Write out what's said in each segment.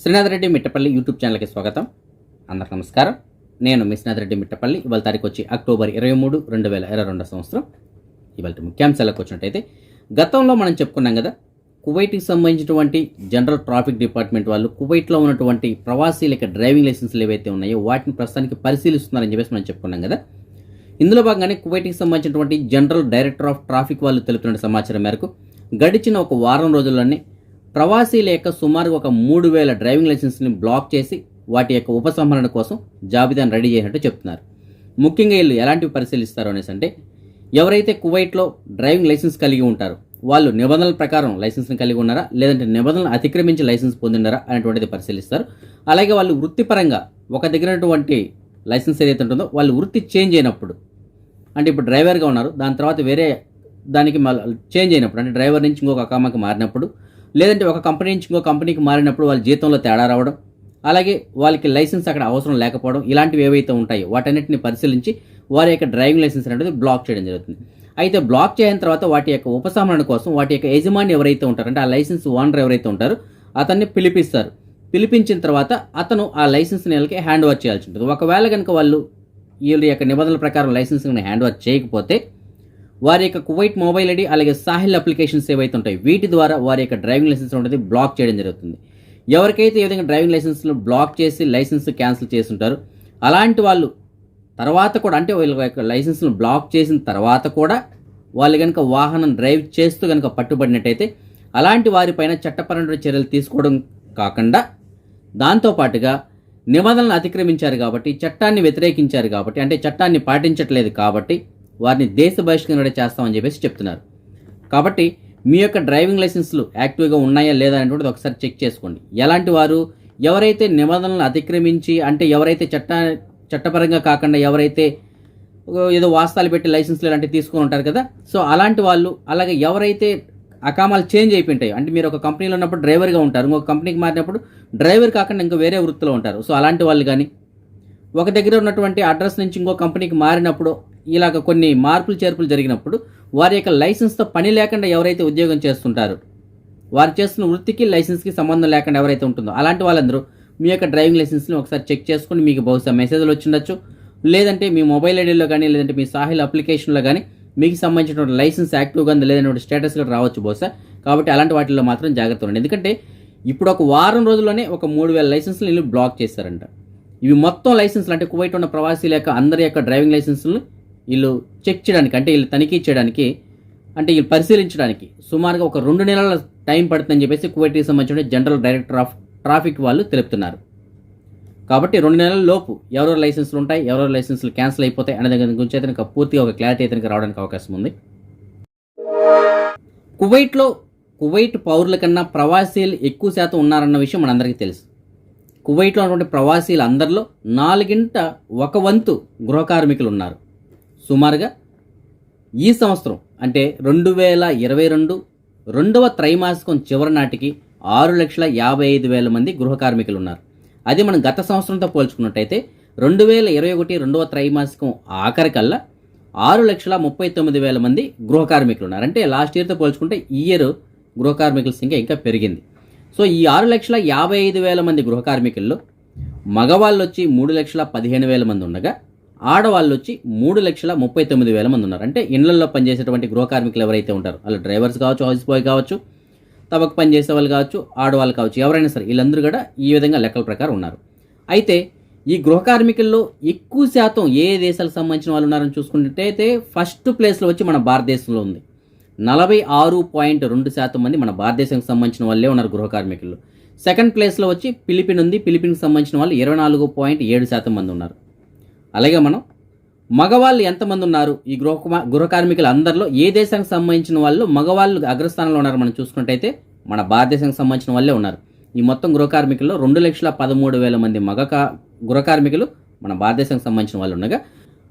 Srinath Reddy Mittapalli YouTube ఛానల్కి స్వాగతం. అందరికి నమస్కారం. నేను మీ శ్రీనాథ్ రెడ్డి మిట్టపల్లి. ఇవాళ తారీఖు వచ్చి అక్టోబర్ ఇరవై మూడు రెండు వేల ఇరవై రెండో సంవత్సరం. ఇవాళ ముఖ్యాంశాలకు వచ్చినట్టయితే గతంలో మనం చెప్పుకున్నాం కదా కువైట్కి సంబంధించినటువంటి జనరల్ ట్రాఫిక్ డిపార్ట్మెంట్ వాళ్ళు కువైట్లో ఉన్నటువంటి ప్రవాసీలకి డ్రైవింగ్ లైసెన్స్లు ఏవైతే ఉన్నాయో వాటిని ప్రస్తుతానికి పరిశీలిస్తున్నారని చెప్పేసి మనం చెప్పుకున్నాం కదా. ఇందులో భాగంగానే కువైట్కి సంబంధించినటువంటి జనరల్ డైరెక్టర్ ఆఫ్ ట్రాఫిక్ వాళ్ళు తెలుపుతున్న సమాచారం మేరకు గడిచిన ఒక వారం రోజుల్లోనే ప్రవాసీల యొక్క సుమారు ఒక మూడు వేల డ్రైవింగ్ లైసెన్స్ని బ్లాక్ చేసి వాటి యొక్క ఉపసంహరణ కోసం జాబితాను రెడీ చేసినట్టు చెప్తున్నారు. ముఖ్యంగా వీళ్ళు ఎలాంటివి పరిశీలిస్తారు అనేసి అంటే ఎవరైతే కువైట్లో డ్రైవింగ్ లైసెన్స్ కలిగి ఉంటారో వాళ్ళు నిబంధనల ప్రకారం లైసెన్స్ని కలిగి ఉన్నారా? లేదంటే నిబంధనలు అతిక్రమించి లైసెన్స్ పొందినారా అనేటువంటిది పరిశీలిస్తారు. అలాగే వాళ్ళు వృత్తిపరంగా ఒక దగ్గరటువంటి లైసెన్స్ ఏదైతే ఉంటుందో వాళ్ళు వృత్తి చేంజ్ అయినప్పుడు అంటే ఇప్పుడు డ్రైవర్గా ఉన్నారు దాని తర్వాత వేరే దానికి చేంజ్ అయినప్పుడు అంటే డ్రైవర్ నుంచి ఇంకొక అకామాకి మారినప్పుడు లేదంటే ఒక కంపెనీ నుంచి ఇంకో కంపెనీకి మారినప్పుడు వాళ్ళ జీతంలో తేడా రావడం అలాగే వాళ్ళకి లైసెన్స్ అక్కడ అవసరం లేకపోవడం ఇలాంటివి ఏవైతే ఉంటాయో వాటన్నిటిని పరిశీలించి వారి యొక్క డ్రైవింగ్ లైసెన్స్ అనేది బ్లాక్ చేయడం జరుగుతుంది. అయితే బ్లాక్ చేయిన తర్వాత వాటి యొక్క ఉపశమనం కోసం వాటి యొక్క యజమాని ఎవరైతే ఉంటారో అంటే ఆ లైసెన్స్ ఓనర్ ఎవరైతే ఉంటారో అతన్ని పిలిపిస్తారు. పిలిపించిన తర్వాత అతను ఆ లైసెన్స్ నెలకి హ్యాండ్ ఓవర్ చేయాల్సి ఉంటుంది. ఒకవేళ కనుక వాళ్ళు వీళ్ళ యొక్క నిబంధనల ప్రకారం లైసెన్స్ హ్యాండ్ ఓవర్ చేయకపోతే వారి యొక్క కువైట్ మొబైల్ ఐడి అలాగే సాహిల్ అప్లికేషన్స్ ఏవైతే ఉంటాయి వీటి ద్వారా వారి యొక్క డ్రైవింగ్ లైసెన్స్ ఉంటుంది బ్లాక్ చేయడం జరుగుతుంది. ఎవరికైతే ఈ విధంగా డ్రైవింగ్ లైసెన్స్ను బ్లాక్ చేసి లైసెన్స్ క్యాన్సిల్ చేసి ఉంటారు అలాంటి వాళ్ళు తర్వాత కూడా అంటే వీళ్ళ యొక్క లైసెన్స్ను బ్లాక్ చేసిన తర్వాత కూడా వాళ్ళు కనుక వాహనం డ్రైవ్ చేస్తూ కనుక పట్టుబడినట్టయితే అలాంటి వారిపైన చట్టపరమైన చర్యలు తీసుకోవడం కాకుండా దాంతోపాటుగా నిబంధనలను అతిక్రమించారు కాబట్టి చట్టాన్ని వ్యతిరేకించారు కాబట్టి అంటే చట్టాన్ని పాటించట్లేదు కాబట్టి వారిని దేశ బహిష్కరణ చేస్తామని చెప్పేసి చెప్తున్నారు. కాబట్టి మీ యొక్క డ్రైవింగ్ లైసెన్స్లు యాక్టివ్గా ఉన్నాయా లేదా అనేటువంటిది ఒకసారి చెక్ చేసుకోండి. ఎలాంటి వారు ఎవరైతే నిబంధనలను అతిక్రమించి అంటే ఎవరైతే చట్టాన్ని చట్టపరంగా కాకుండా ఎవరైతే ఏదో వాస్తాలు పెట్టి లైసెన్స్లు ఇలాంటివి తీసుకొని ఉంటారు కదా సో అలాంటి వాళ్ళు అలాగే ఎవరైతే అకామాలు చేంజ్ అయిపోయింటాయి అంటే మీరు ఒక కంపెనీలో ఉన్నప్పుడు డ్రైవర్గా ఉంటారు ఇంకొక కంపెనీకి మారినప్పుడు డ్రైవర్ కాకుండా ఇంకా వేరే వృత్తిలో ఉంటారు. సో అలాంటి వాళ్ళు కానీ ఒక దగ్గర ఉన్నటువంటి అడ్రస్ నుంచి ఇంకో కంపెనీకి మారినప్పుడు ఇలాగ కొన్ని మార్పులు చేర్పులు జరిగినప్పుడు వారి యొక్క లైసెన్స్తో పని లేకుండా ఎవరైతే ఉద్యోగం చేస్తుంటారు వారు చేస్తున్న వృత్తికి లైసెన్స్కి సంబంధం లేకుండా ఎవరైతే ఉంటుందో అలాంటి వాళ్ళందరూ మీ యొక్క డ్రైవింగ్ లైసెన్స్ని ఒకసారి చెక్ చేసుకుని మీకు బహుశా మెసేజ్లు వచ్చిండొచ్చు లేదంటే మీ మొబైల్ ఐడిలో కానీ లేదంటే మీ సాహిల్ అప్లికేషన్లో కానీ మీకు సంబంధించిన లైసెన్స్ యాక్టివ్గా ఉంది లేదంటే స్టేటస్ కూడా రావచ్చు బహుశా. కాబట్టి అలాంటి వాటిల్లో మాత్రం జాగ్రత్త ఉండండి. ఎందుకంటే ఇప్పుడు ఒక వారం రోజుల్లోనే ఒక మూడు వేల లైసెన్స్లు వీళ్ళు బ్లాక్ చేశారంట. ఇవి మొత్తం లైసెన్స్లు అంటే కువైట్ ఉన్న ప్రవాసీల యొక్క అందరి యొక్క డ్రైవింగ్ లైసెన్స్లు వీళ్ళు చెక్ చేయడానికి అంటే వీళ్ళు తనిఖీ చేయడానికి అంటే వీళ్ళు పరిశీలించడానికి సుమారుగా ఒక రెండు నెలల టైం పడుతుందని చెప్పేసి కువైట్కి సంబంధించిన జనరల్ డైరెక్టర్ ఆఫ్ ట్రాఫిక్ వాళ్ళు తెలుపుతున్నారు. కాబట్టి రెండు నెలల లోపు ఎవరెవరు లైసెన్స్లు ఉంటాయి ఎవరెవరు లైసెన్స్లు క్యాన్సిల్ అయిపోతాయి అనే దగ్గర గురించి అయితే పూర్తిగా ఒక క్లారిటీ అయితే రావడానికి అవకాశం ఉంది. కువైట్లో కువైట్ పౌరుల కన్నా ప్రవాసీలు ఎక్కువ శాతం ఉన్నారన్న విషయం మనందరికీ తెలుసు. కువైట్లో ఉన్నటువంటి ప్రవాసీలు అందరిలో నాలుగింట ఒక వంతు గృహ కార్మికులు ఉన్నారు. సుమారుగా ఈ సంవత్సరం అంటే రెండు వేల ఇరవై రెండు రెండవ త్రైమాసికం చివరి నాటికి ఆరు లక్షల యాభై ఐదు వేల మంది గృహ కార్మికులు ఉన్నారు అది మనం గత సంవత్సరంతో పోల్చుకున్నట్టయితే రెండు వేల ఇరవై ఒకటి రెండవ త్రైమాసికం ఆఖరికల్లా ఆరు లక్షల ముప్పై తొమ్మిది వేల మంది గృహ కార్మికులు ఉన్నారు అంటే లాస్ట్ ఇయర్తో పోల్చుకుంటే ఈ ఇయర్ గృహ కార్మికుల సంఖ్య ఇంకా పెరిగింది. సో ఈ ఆరు లక్షల యాభై ఐదు వేల మంది గృహ కార్మికుల్లో మగవాళ్ళు వచ్చి మూడు లక్షల పదిహేను వేల మంది ఉండగా ఆడవాళ్ళు వచ్చి మూడు లక్షల ముప్పై తొమ్మిది వేల మంది ఉన్నారు. అంటే ఇండ్లలో పనిచేసేటువంటి గృహ కార్మికులు ఎవరైతే ఉంటారో అలా డ్రైవర్స్ కావచ్చు హౌస్ బాయ్ కావచ్చు తవక్కి పని చేసే వాళ్ళు కావచ్చు ఆడవాళ్ళు కావచ్చు ఎవరైనా సరే వీళ్ళందరూ కూడా ఈ విధంగా లెక్కల ప్రకారం ఉన్నారు. అయితే ఈ గృహ కార్మికుల్లో ఎక్కువ శాతం ఏ దేశాలకు సంబంధించిన వాళ్ళు ఉన్నారని చూసుకుంటే ఫస్ట్ ప్లేస్లో వచ్చి మన భారతదేశంలో ఉంది. నలభై ఆరు పాయింట్ రెండు శాతం మంది మన భారతదేశానికి సంబంధించిన వాళ్ళే ఉన్నారు గృహ కార్మికులు. సెకండ్ ప్లేస్లో వచ్చి ఫిలిపిన్ ఉంది. ఫిలిపిన్కి సంబంధించిన వాళ్ళు ఇరవై నాలుగు పాయింట్ ఏడు శాతం మంది ఉన్నారు. అలాగే మనం మగవాళ్ళు ఎంతమంది ఉన్నారు? ఈ గృహ గృహ కార్మికులు అందరిలో ఏ దేశానికి సంబంధించిన వాళ్ళు మగవాళ్ళు అగ్రస్థానంలో ఉన్నారు? మనం చూసుకుంటైతే మన భారతదేశానికి సంబంధించిన వాళ్ళే ఉన్నారు. ఈ మొత్తం గృహ కార్మికుల్లో రెండు లక్షల పదమూడు వేల మంది మగ గృహ కార్మికులు మన భారతదేశానికి సంబంధించిన వాళ్ళు ఉండగా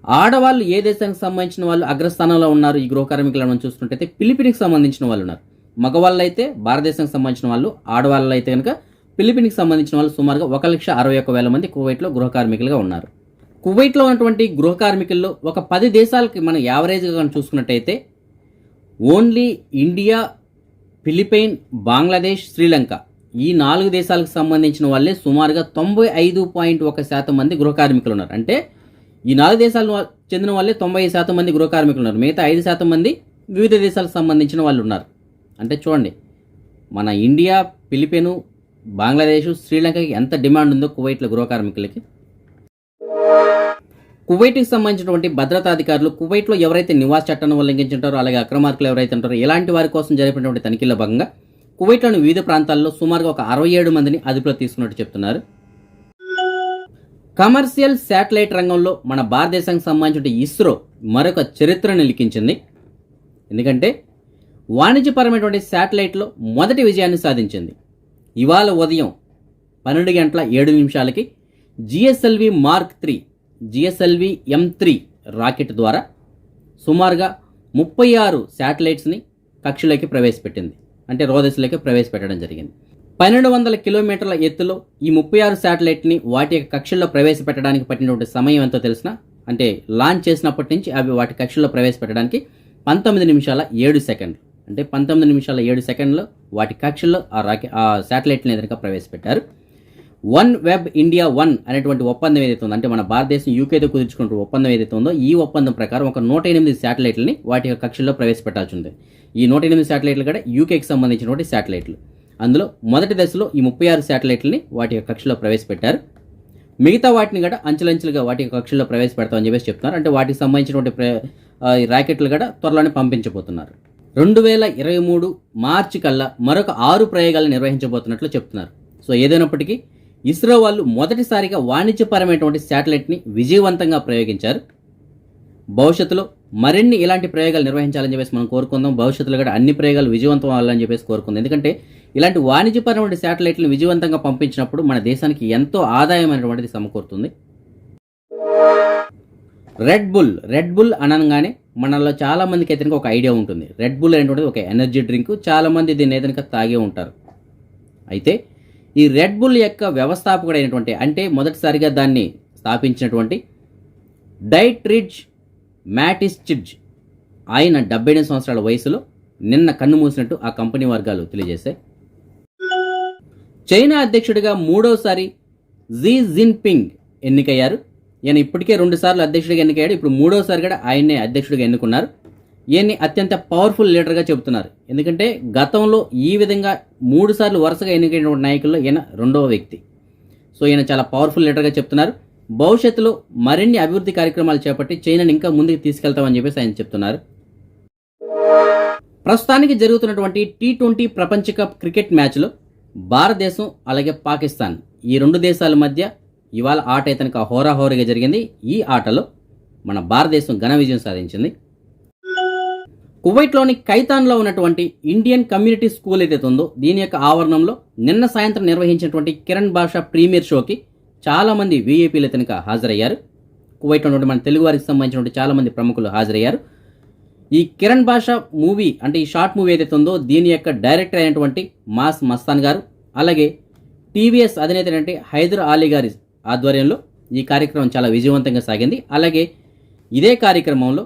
ఆడవాళ్ళు ఏ దేశానికి సంబంధించిన వాళ్ళు అగ్రస్థానంలో ఉన్నారు? ఈ గృహ కార్మికులు మనం చూసుకుంటే ఫిలిపిన్కి సంబంధించిన వాళ్ళు ఉన్నారు. మగవాళ్ళు అయితే భారతదేశానికి సంబంధించిన వాళ్ళు ఆడవాళ్ళు అయితే కనుక ఫిలిపిన్కి సంబంధించిన వాళ్ళు సుమారుగా ఒక లక్ష అరవై ఒక్క వేల మంది కువైట్లో గృహ కార్మికులుగా ఉన్నారు. కువైట్లో ఉన్నటువంటి గృహ కార్మికుల్లో ఒక పది దేశాలకి మనం యావరేజ్గా కనుక చూసుకున్నట్టయితే only India Philippine Bangladesh Sri Lanka ఈ నాలుగు దేశాలకు సంబంధించిన వాళ్ళే సుమారుగా తొంభై ఐదు పాయింట్ ఒక శాతం మంది గృహ కార్మికులు ఉన్నారు అంటే ఈ నాలుగు దేశాలకు చెందిన వాళ్ళే తొంభై శాతం మంది గృహ కార్మికులు ఉన్నారు మిగతా ఐదు శాతం మంది వివిధ దేశాలకు సంబంధించిన వాళ్ళు ఉన్నారు. అంటే చూడండి మన ఇండియా ఫిలిపైను బంగ్లాదేశ్ శ్రీలంకకి ఎంత డిమాండ్ ఉందో కువైట్లో గృహ కార్మికులకి కువైట్కి సంబంధించినటువంటి భద్రతాధికారులు కువైట్లో ఎవరైతే నివాస చట్టాన్ని ఉల్లంఘించుంటారో అలాగే అక్రమార్కులు ఎవరైతే ఉంటారో ఇలాంటి వారి కోసం జరిపినటువంటి తనిఖీల్లో భాగంగా కువైట్లోని వివిధ ప్రాంతాల్లో సుమారుగా ఒక అరవై ఏడు మందిని అదుపులో తీసుకున్నట్టు చెప్తున్నారు. కమర్షియల్ శాటిలైట్ రంగంలో మన భారతదేశానికి సంబంధించిన ఇస్రో మరొక చరిత్రను లిఖించింది ఎందుకంటే వాణిజ్యపరమైనటువంటి శాటిలైట్లో మొదటి విజయాన్ని సాధించింది. ఇవాళ ఉదయం పన్నెండు గంటల ఏడు నిమిషాలకి GSLV mark three GSLV M three rocket ద్వారా సుమారుగా ముప్పై ఆరు శాటిలైట్స్ని కక్షలోకి ప్రవేశపెట్టింది. అంటే రోదస్లోకి ప్రవేశపెట్టడం జరిగింది. పన్నెండు వందల కిలోమీటర్ల ఎత్తులో ఈ ముప్పై ఆరు శాటిలైట్ని వాటి యొక్క కక్షల్లో ప్రవేశపెట్టడానికి పట్టినటువంటి సమయం ఎంతో తెలిసిన అంటే లాంచ్ చేసినప్పటి నుంచి అవి వాటి కక్షల్లో ప్రవేశపెట్టడానికి పంతొమ్మిది నిమిషాల ఏడు సెకండ్లు. అంటే పంతొమ్మిది నిమిషాల ఏడు సెకండ్లు వాటి కక్షల్లో ఆ రాకెట్ ఆ శాటిలైట్ని ఎదురుగా ప్రవేశపెట్టారు. వన్ వెబ్ ఇండియా వన్ అనేటువంటి ఒప్పందం ఏదైతే ఉందో అంటే మన భారతదేశం యూకేతో కుదుర్చుకున్న ఒప్పందం ఏదైతే ఉందో ఈ ఒప్పందం ప్రకారం ఒక నూట ఎనిమిది శాటిలైట్లని వాటి యొక్క కక్షల్లో ప్రవేశపెట్టాల్సి ఉంది ఈ నూట ఎనిమిది శాటిలైట్లు కూడా యూకేకి సంబంధించినటువంటి శాటిలైట్లు. అందులో మొదటి దశలో ఈ ముప్పై ఆరు శాటిలైట్లని వాటి యొక్క కక్షలో ప్రవేశపెట్టారు. మిగతా వాటిని కూడా అంచెలంచెలుగా వాటి యొక్క కక్షల్లో ప్రవేశపెడతామని చెప్పేసి చెప్తున్నారు. అంటే వాటికి సంబంధించినటువంటి ప్ర కూడా త్వరలోనే పంపించబోతున్నారు. రెండు వేల ఇరవై మూడు మార్చి కల్లా మరొక ఆరు ప్రయోగాలు నిర్వహించబోతున్నట్లు చెప్తున్నారు. సో ఏదైనప్పటికీ ఇస్రో వాళ్ళు మొదటిసారిగా వాణిజ్యపరమైనటువంటి శాటిలైట్ని విజయవంతంగా ప్రయోగించారు. భవిష్యత్తులో మరిన్ని ఇలాంటి ప్రయోగాలు నిర్వహించాలని చెప్పేసి మనం కోరుకుందాం. భవిష్యత్తులో కూడా అన్ని ప్రయోగాలు విజయవంతం అవ్వాలని చెప్పేసి కోరుకుందాం. ఎందుకంటే ఇలాంటి వాణిజ్యపరమైన శాటిలైట్లను విజయవంతంగా పంపించినప్పుడు మన దేశానికి ఎంతో ఆదాయం అనేటువంటిది సమకూరుతుంది. రెడ్ బుల్ రెడ్ బుల్ అనగానే మనలో చాలా మందికి అయితే ఒక ఐడియా ఉంటుంది. రెడ్ బుల్ అనేటువంటిది ఒక ఎనర్జీ డ్రింక్. చాలామంది దీన్ని ఏదైనా తాగే ఉంటారు. అయితే ఈ రెడ్ బుల్ యొక్క వ్యవస్థాపకుడైనటువంటి అంటే మొదటిసారిగా దాన్ని స్థాపించినటువంటి డైట్ రిడ్జ్ మ్యాటిస్ ఆయన డెబ్బై ఎనిమిది సంవత్సరాల వయసులో నిన్న కన్ను మూసినట్టు ఆ కంపెనీ వర్గాలు తెలియజేశాయి. చైనా అధ్యక్షుడిగా మూడోసారి జీ జిన్పింగ్ ఎన్నికయ్యారు. ఈయన ఇప్పటికే రెండుసార్లు అధ్యక్షుడిగా ఎన్నికయ్యాడు. ఇప్పుడు మూడోసారి కూడా ఆయన్నే అధ్యక్షుడిగా ఎన్నుకున్నారు. ఈయన్ని అత్యంత పవర్ఫుల్ లీడర్గా చెబుతున్నారు. ఎందుకంటే గతంలో ఈ విధంగా మూడు సార్లు వరుసగా ఎన్నికైనటువంటి నాయకుల్లో ఈయన రెండవ వ్యక్తి. సో ఈయన చాలా పవర్ఫుల్ లీడర్గా చెప్తున్నారు. భవిష్యత్తులో మరిన్ని అభివృద్ధి కార్యక్రమాలు చేపట్టి చైనాని ఇంకా ముందుకు తీసుకెళ్తామని చెప్పేసి ఆయన చెప్తున్నారు. ప్రస్తుతానికి జరుగుతున్నటువంటి టీ ట్వంటీ ప్రపంచ కప్ క్రికెట్ మ్యాచ్లో భారతదేశం అలాగే పాకిస్తాన్ ఈ రెండు దేశాల మధ్య ఇవాళ ఆట అయితే కనుక హోరాహోరీగా జరిగింది. ఈ ఆటలో మన భారతదేశం ఘన విజయం సాధించింది. కువైట్లోని కైతాన్లో ఉన్నటువంటి ఇండియన్ కమ్యూనిటీ స్కూల్ ఏదైతే ఉందో దీని యొక్క ఆవరణంలో నిన్న సాయంత్రం నిర్వహించినటువంటి కిరణ్ భాషా ప్రీమియర్ షోకి చాలామంది వీఐపీలు కనుక హాజరయ్యారు. కువైట్లో ఉన్నటువంటి మన తెలుగు వారికి సంబంధించినటువంటి చాలామంది ప్రముఖులు హాజరయ్యారు. ఈ కిరణ్ భాష మూవీ అంటే ఈ షార్ట్ మూవీ ఏదైతే ఉందో దీని యొక్క డైరెక్టర్ అయినటువంటి మాస్ మస్తాన్ గారు అలాగే టీవీఎస్ అధినేత అయినటువంటి హైదర్ అలీ గారి ఆధ్వర్యంలో ఈ కార్యక్రమం చాలా విజయవంతంగా సాగింది. అలాగే ఇదే కార్యక్రమంలో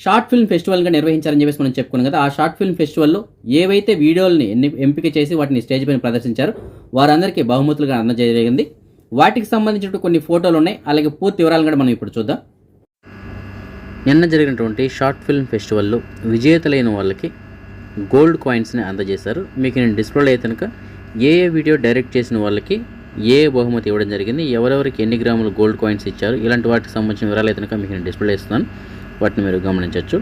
షార్ట్ ఫిల్మ్ ఫెస్టివల్గా నిర్వహించారని చెప్పేసి మనం చెప్పుకున్నాం కదా. ఆ షార్ట్ ఫిల్మ్ ఫెస్టివల్లో ఏవైతే వీడియోల్ని ఎన్ని ఎంపిక చేసి వాటిని స్టేజ్ పైన ప్రదర్శించారు వారందరికీ బహుమతులుగా అందజేయగలిగింది వాటికి సంబంధించిన కొన్ని ఫోటోలు ఉన్నాయి. అలాగే పూర్తి వివరాలు కూడా మనం ఇప్పుడు చూద్దాం. నిన్న జరిగినటువంటి షార్ట్ ఫిల్మ్ ఫెస్టివల్లో విజేతలైన వాళ్ళకి గోల్డ్ కాయిన్స్ని అందజేశారు. మీకు నేను డిస్ప్లేలో అయితే కనుక ఏ ఏ వీడియో డైరెక్ట్ చేసిన వాళ్ళకి ఏ ఏ బహుమతి ఇవ్వడం జరిగింది ఎవరెవరికి ఎన్ని గ్రాములు గోల్డ్ కాయిన్స్ ఇచ్చారు ఇలాంటి వాటికి సంబంధించిన వివరాలు అయితే కనుక మీకు నేను డిస్ప్లే ఇస్తున్నాను. వాటిని మీరు గమనించవచ్చు.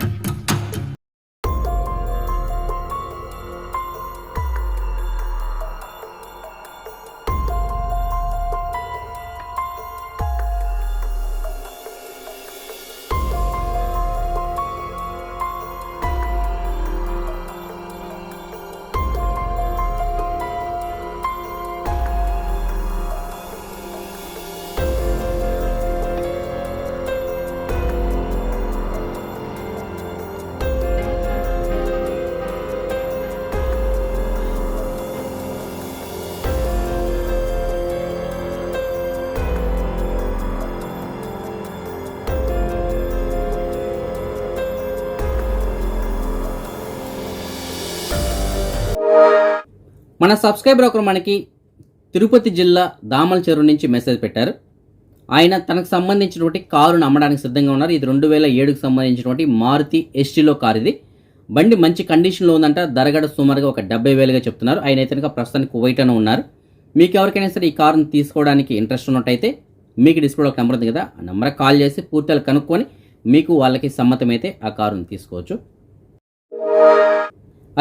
మన సబ్స్క్రైబర్ ఒకరు మనకి తిరుపతి జిల్లా దామల చెరువు నుంచి మెసేజ్ పెట్టారు. ఆయన తనకు సంబంధించినటువంటి కారును అమ్మడానికి సిద్ధంగా ఉన్నారు. ఇది రెండు వేల ఏడుకు సంబంధించినటువంటి మారుతి ఎస్టీలో కారు ఇది బండి మంచి కండిషన్లో ఉందంట. ధరగడ సుమారుగా ఒక డెబ్బై వేలుగా చెప్తున్నారు. ఆయన అయితే కనుక ప్రస్తుతానికి కువైట్ అని ఉన్నారు. మీకు ఎవరికైనా సరే ఈ కారును తీసుకోవడానికి ఇంట్రెస్ట్ ఉన్నట్టయితే మీకు డిస్ప్లే ఒక నెంబర్ ఉంది కదా ఆ నెంబర్ కాల్ చేసి పూర్తిగా కనుక్కొని మీకు వాళ్ళకి సమ్మతమైతే ఆ కారును తీసుకోవచ్చు.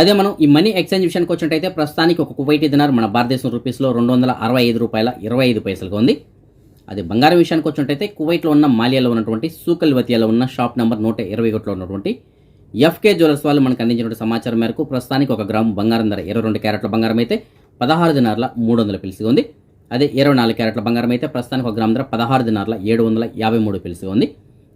అదే మనం ఈ మనీ ఎక్స్చేంజ్ విషయానికి వచ్చినట్టయితే ప్రస్తుతానికి ఒక కువైట్ దినార్ మన భారతదేశం రూపీస్లో రెండు వందల అరవై ఐదు రూపాయల ఇరవై ఐదు పైసలుగా ఉంది. అదే బంగారం విషయానికి వచ్చినట్టయితే కువైట్లో ఉన్న మాలియాలో ఉన్నటువంటి సూకల్ వతియాలో ఉన్న షాప్ నెంబర్ నూట ఇరవై ఒకటిలో ఉన్నటువంటి ఎఫ్కే జ్యువెలర్స్ వాళ్ళు మనకు అందించినటువంటి సమాచారం మేరకు ప్రస్తుతానికి ఒక గ్రాము బంగారం ధర ఇరవై రెండు క్యారెట్ల బంగారం అయితే పదహారు దినార్ల మూడు వందల పిలిసిగా ఉంది. అదే ఇరవై నాలుగు క్యారెట్ల బంగారం అయితే ప్రస్తుతానికి ఒక గ్రాము ధర పదహారు దినార్ల ఏడు వందల యాభై మూడు పిలిసిగా ఉంది.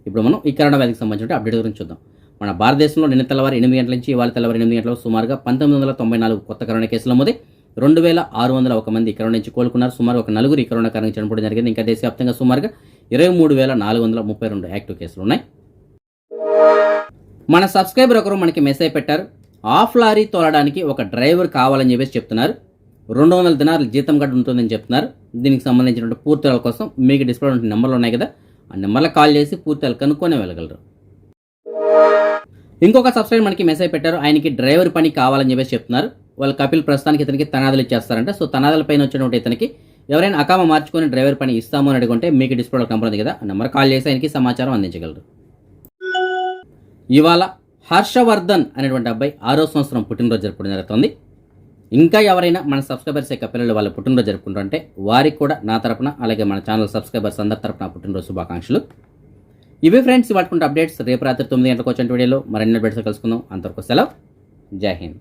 ఇప్పుడు మనం ఈ కరోనా వ్యాధికి సంబంధించిన అప్డేట్ గురించి చూద్దాం. మన భారతదేశంలో నిన్న తెల్లవారు ఎనిమిది గంటల నుంచి ఇవాళ తెల్లవారు ఎనిమిది గంటల సుమారుగా పంతొమ్మిది వందల తొంభై నాలుగు కొత్త కరోనా కేసులు నమోదే. రెండు వేల ఆరు వందల ఒక మంది ఈ కరోనా నుంచి కోలుకున్నారు. సుమారు ఒక నలుగురు ఈ కరోనా కారణంగా చనిపోవడం జరిగింది. ఇంకా దేశవ్యాప్తంగా సుమారుగా ఇరవై మూడు వేల నాలుగు వందల ముప్పై రెండు యాక్టివ్ కేసులు ఉన్నాయి. మన సబ్స్క్రైబర్ ఒకరు మనకి మెసేజ్ పెట్టారు. ఆఫ్ లారీ తోలడానికి ఒక డ్రైవర్ కావాలని చెప్పేసి చెప్తున్నారు. రెండు వందల దినాలు జీతం గడ్డ ఉంటుందని చెప్తున్నారు. దీనికి సంబంధించినటువంటి పూర్తి కోసం మీకు డిస్ప్లే నెంబర్లు ఉన్నాయి కదా. ఆ నెంబర్లో కాల్ చేసి పూర్తిలు కనుక్కొని వెళ్ళగలరు. ఇంకొక సబ్స్క్రైబర్ మనకి మెసేజ్ పెట్టారు ఆయనకి డ్రైవర్ పని కావాలని చెప్పేసి చెప్తున్నారు. వాళ్ళు కపిల్ ప్రస్తుతానికి ఇతనికి తనాదులు ఇచ్చేస్తారంట. సో తనాదుల పైన వచ్చినటువంటి ఇతనికి ఎవరైనా అకామ మార్చుకొని డ్రైవర్ పని ఇస్తాము అని అడుగుంటే మీకు డిస్ప్లే కంపెనీ ఉంది కదా నెంబర్ కాల్ చేసి ఆయనకి సమాచారం అందించగలరు. ఇవాళ హర్షవర్ధన్ అనేటువంటి అబ్బాయి ఆరో సంవత్సరం పుట్టినరోజు జరుపుకోవడం జరుగుతుంది. ఇంకా ఎవరైనా మన సబ్స్క్రైబర్స్ యొక్క పిల్లలు వాళ్ళ పుట్టినరోజు జరుపుకుంటుంటే వారికి కూడా నా తరపున అలాగే మన ఛానల్ సబ్స్క్రైబర్స్ అందరి తరపున పుట్టినరోజు శుభాకాంక్షలు. ఇవే ఫ్రెండ్స్ వాడుకుంటే అప్డేట్స్. రేపు రాత్రి తొమ్మిది గంటలకు వచ్చిన వీడియోలో మరిన్ని అప్డేట్స్ కలుసుకుందాం. అంతవరకు సెలవు. జై హింద్.